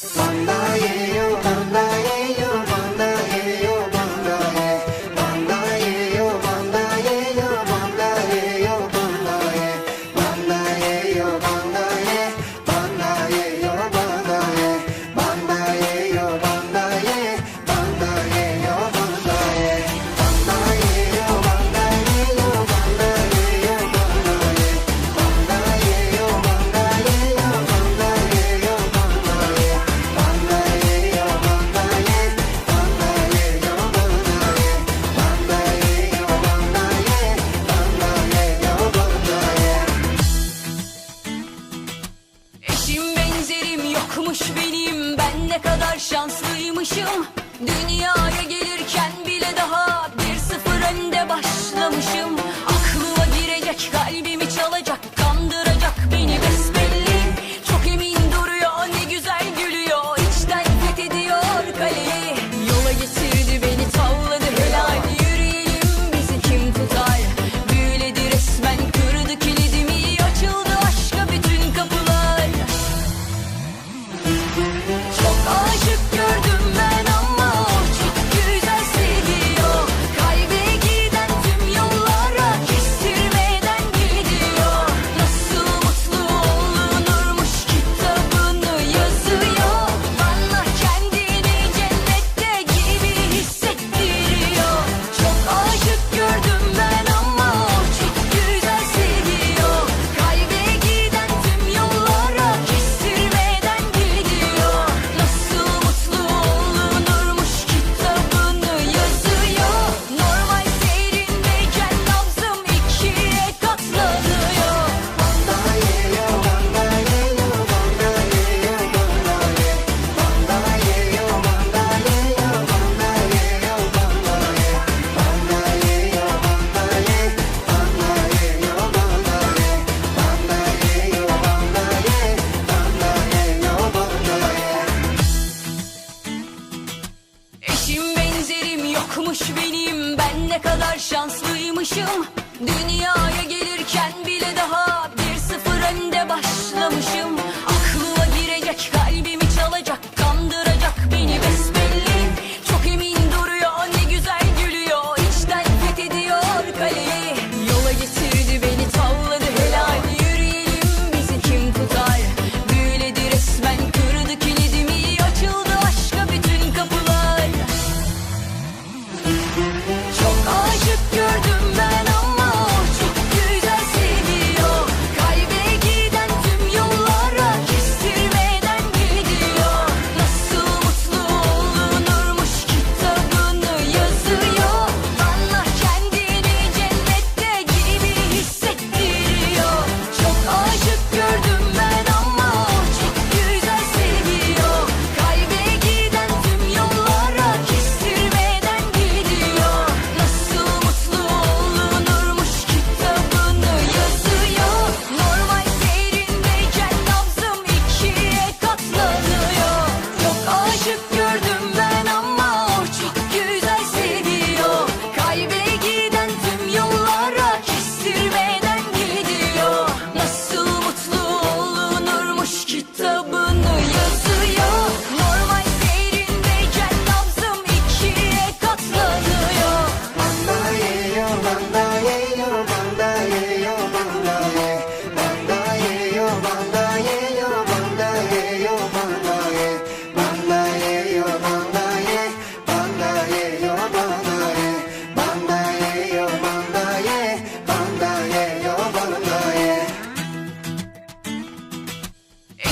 설레요 설레요. Ne kadar şanslıymışım. Dünyaya gelirken bile daha Bir sıfır önde başlamışım. Aklıma girecek kalbi Eşim benzerim yokmuş benim? Ben ne kadar şanslıymışım. Dünyaya gelirken bile daha Bir sıfır önde başlamışım.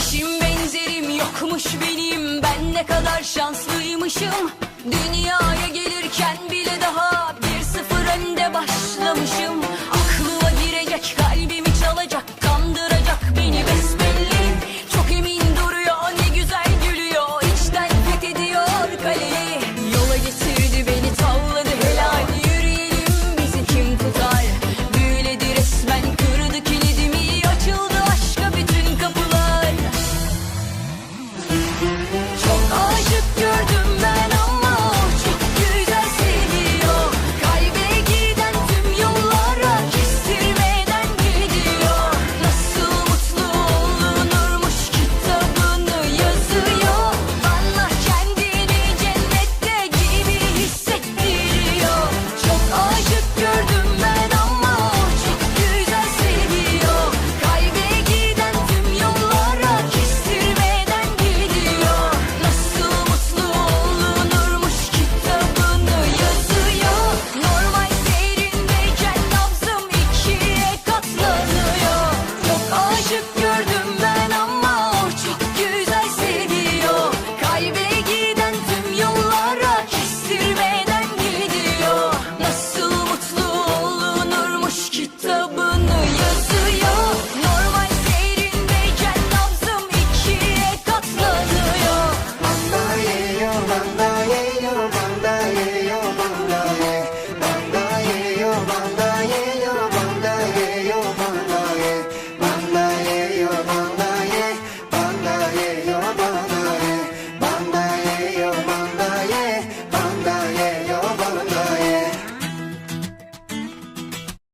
Eşim benzerim yokmuş benim. Ben ne kadar şanslıymışım. Dünyaya gelirken bile daha